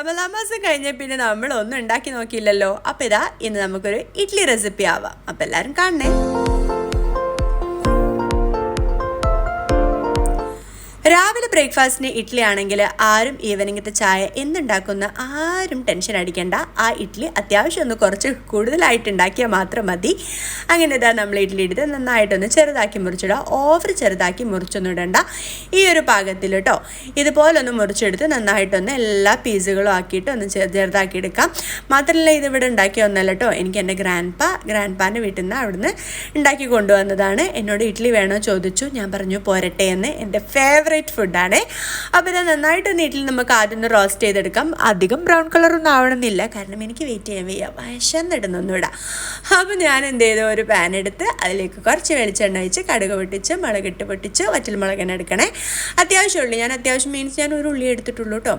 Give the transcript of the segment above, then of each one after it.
റമലാൻ മാസം കഴിഞ്ഞ പിന്നെ നമ്മൾ ഒന്നും ഉണ്ടാക്കി നോക്കിയില്ലല്ലോ. അപ്പോൾ ഇതാ ഇന്ന് നമുക്കൊരു ഇഡ്ഡലി റെസിപ്പി ആവാം. അപ്പോൾ എല്ലാവരും കാണണേ. രാവിലെ ബ്രേക്ക്ഫാസ്റ്റിന് ഇഡ്ഡലി ആണെങ്കിൽ ആരും ഈവനിങ്ങത്തെ ചായ എന്തുണ്ടാക്കുന്ന ആരും ടെൻഷൻ അടിക്കേണ്ട. ആ ഇഡ്ഡലി അത്യാവശ്യം ഒന്ന് കുറച്ച് കൂടുതലായിട്ട് ഉണ്ടാക്കിയാൽ മാത്രം മതി. അങ്ങനെ ഇതാ നമ്മൾ ഇഡ്ഡലി എടുത്ത് നന്നായിട്ടൊന്ന് ചെറുതാക്കി മുറിച്ചിടുക. ഓവർ ചെറുതാക്കി മുറിച്ചൊന്നും ഇടണ്ട. ഈ ഒരു പാകത്തിൽ കേട്ടോ. ഇതുപോലൊന്ന് മുറിച്ചെടുത്ത് നന്നായിട്ടൊന്ന് എല്ലാ പീസുകളും ആക്കിയിട്ട് ഒന്ന് ചെറു ചെറുതാക്കി എടുക്കാം. മാത്രമല്ല ഇതിവിടെ ഉണ്ടാക്കിയ ഒന്നല്ല കേട്ടോ. എനിക്ക് എന്റെ ഗ്രാൻഡ് പാ ഗ്രാൻഡ് പാന്റെ വീട്ടിൽ നിന്ന് അവിടുന്ന് ഉണ്ടാക്കി കൊണ്ടുവന്നതാണ്. എന്നോട് ഇഡ്ഡലി വേണോ ചോദിച്ചു. ഞാൻ പറഞ്ഞു പോരട്ടെ എന്ന്. എന്റെ ഫേവറേറ്റ് ഫുഡാണ്. അപ്പോൾ ഇത് നന്നായിട്ട് നീട്ടിൽ നമുക്ക് ആദ്യം റോസ്റ്റ് ചെയ്തെടുക്കാം. അധികം ബ്രൗൺ കളറൊന്നും ആവണമെന്നില്ല. കാരണം എനിക്ക് വെയിറ്റ് ചെയ്യാൻ വയ്യ. വശന്നിടുന്നൊന്നും ഇടാം അപ്പോൾ ഞാൻ എന്ത് ചെയ്തു? ഒരു പാൻ എടുത്ത് അതിലേക്ക് കുറച്ച് വെളിച്ചെണ്ണ ഒഴിച്ച് കടുക് പൊട്ടിച്ച് മുളകിട്ട് പൊട്ടിച്ച് വറ്റൽ മുളകെണ്ണ എടുക്കണേ. അത്യാവശ്യം ഉള്ളി ഞാൻ അത്യാവശ്യം മീൻസ് ഞാൻ ഒരു ഉള്ളി എടുത്തിട്ടുള്ളൂ കേട്ടോ.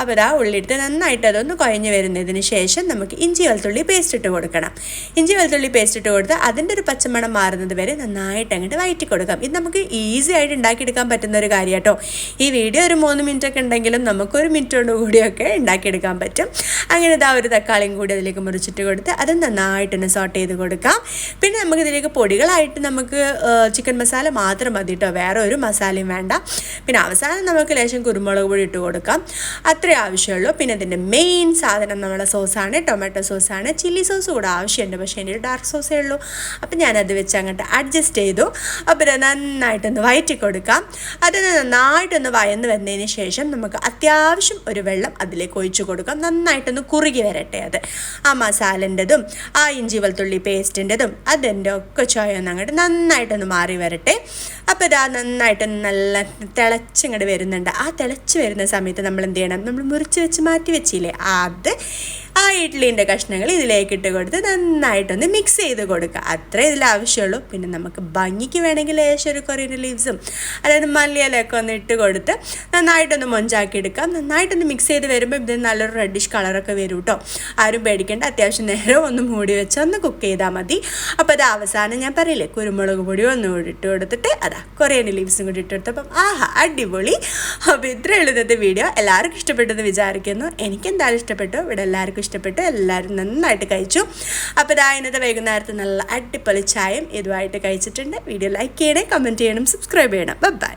അപ്പോൾ ഇതാ ഉള്ളി എടുത്ത് നന്നായിട്ട് അതൊന്ന് കുഴഞ്ഞ് വരുന്നതിന് ശേഷം നമുക്ക് ഇഞ്ചി വെളുത്തുള്ളി പേസ്റ്റ് ഇട്ട് കൊടുക്കണം. ഇഞ്ചി വെളുത്തുള്ളി പേസ്റ്റ് ഇട്ട് കൊടുത്ത് അതിന്റെ ഒരു പച്ചമണം മാറുന്നത് വരെ നന്നായിട്ട് അങ്ങോട്ട് വയറ്റി കൊടുക്കാം ഇത് നമുക്ക് ഈസി ആയിട്ട് ഉണ്ടാക്കിയെടുക്കാൻ പറ്റുന്ന ഒരു കാര്യം കേട്ടോ ഈ വീഡിയോ ഒരു മൂന്ന് മിനിറ്റ് ഒക്കെ ഉണ്ടെങ്കിലും നമുക്കൊരു മിനിറ്റോട് കൂടിയൊക്കെ ഉണ്ടാക്കിയെടുക്കാൻ പറ്റും. അങ്ങനെ ഇതാ ഒരു തക്കാളിയും കൂടി അതിലേക്ക് മുറിച്ചിട്ട് കൊടുത്ത് അത് നന്നായിട്ടൊന്ന് സോട്ട് ചെയ്ത് കൊടുക്കാം. പിന്നെ നമുക്ക് ഇതിലേക്ക് പൊടികളായിട്ട് നമുക്ക് ചിക്കൻ മസാല മാത്രം മതി കേട്ടോ വേറെ ഒരു മസാലയും വേണ്ട. പിന്നെ അവസാനം നമുക്ക് ലേശം കുരുമുളക് പൊടി ഇട്ട് കൊടുക്കാം. അത്രേ ആവശ്യമുള്ളൂ. പിന്നെ ഇതിന്റെ മെയിൻ സാധനം നമ്മുടെ സോസാണ് ടൊമാറ്റോ സോസാണ് ചില്ലി സോസ് കൂടെ ആവശ്യമുണ്ട്. പക്ഷേ എന്റെ ഒരു ഡാർക്ക് സോസേ ഉള്ളൂ. അപ്പം ഞാനത് വെച്ച് അങ്ങോട്ട് അഡ്ജസ്റ്റ് ചെയ്തു. അപ്പോൾ ഇത് നന്നായിട്ടൊന്ന് വയറ്റി കൊടുക്കാം. അത് നന്നായിട്ടൊന്ന് വയന്ന് വന്നതിന് ശേഷം നമുക്ക് അത്യാവശ്യം ഒരു വെള്ളം അതിലേക്ക് ഒഴിച്ചു കൊടുക്കാം. നന്നായിട്ടൊന്ന് കുറുകി വരട്ടെ അത്. ആ മസാലന്റെതും ആ ഇഞ്ചി വെളുത്തുള്ളി പേസ്റ്റിന്റെതും അതിന്റെ ഒക്കെ ചോയ ഒന്ന് അങ്ങോട്ട് നന്നായിട്ടൊന്ന് മാറി വരട്ടെ. അപ്പോൾ ഇതാ നന്നായിട്ട് നല്ല തിളച്ചിങ്ങോട്ട് വരുന്നുണ്ട്. ആ തിളച്ച് വരുന്ന സമയത്ത് നമ്മൾ എന്ത് ചെയ്യണം? നമ്മൾ മുറിച്ച് വെച്ച് മാറ്റി വെച്ചില്ലേ? അത് ഇഡ്ഡലീന്റെ കഷ്ണങ്ങൾ ഇതിലേക്ക് ഇട്ട് കൊടുത്ത് നന്നായിട്ടൊന്ന് മിക്സ് ചെയ്ത് കൊടുക്കുക. അത്രേ ഇതിൽ ആവശ്യമുള്ളൂ. പിന്നെ നമുക്ക് ഭംഗിക്ക് വേണമെങ്കിൽ ലേശം ഒരു കൊറിയൻ ലീവ്സും അതായത് മല്ലിയിലൊക്കെ ഒന്ന് ഇട്ട് കൊടുത്ത് നന്നായിട്ടൊന്ന് മൊഞ്ചാക്കി എടുക്കാം. നന്നായിട്ടൊന്ന് മിക്സ് ചെയ്ത് വരുമ്പോൾ ഇതിന് നല്ലൊരു റെഡിഷ് കളറൊക്കെ വരും കേട്ടോ ആരും പേടിക്കേണ്ട. അത്യാവശ്യം നേരം ഒന്ന് മൂടി വെച്ച് ഒന്ന് കുക്ക് ചെയ്താൽ മതി. അപ്പോൾ അത് അവസാനം ഞാൻ പറയില്ലേ കുരുമുളക് പൊടി ഒന്ന് കൂടി ഇട്ട് കൊടുത്തിട്ട് അതാ കൊറിയൻ ലീവ്സും കൂടി ഇട്ട് കൊടുത്തപ്പം ആഹാ അടിപൊളി. അപ്പോൾ ഇത്രയേ ഉള്ളൂ ഇന്നത്തെ വീഡിയോ എല്ലാവർക്കും ഇഷ്ടപ്പെട്ടെന്ന് വിചാരിക്കുന്നു. എനിക്ക് എന്തായാലും ഇഷ്ടപ്പെട്ടു. ഇവിടെ എല്ലാവർക്കും ഇഷ്ടപ്പെട്ടു എല്ലാവരും നന്നായിട്ട് കഴിച്ചു. അപ്പോൾ ഇതാ ഇന്നത്തെ വൈകുന്നേരത്ത് നല്ല അടിപൊളി ചായയും ഇതുമായിട്ട് കഴിച്ചിട്ടുണ്ട്. വീഡിയോ ലൈക്ക് ചെയ്യണേ കമന്റ് ചെയ്യണം സബ്സ്ക്രൈബ് ചെയ്യണം. ബൈ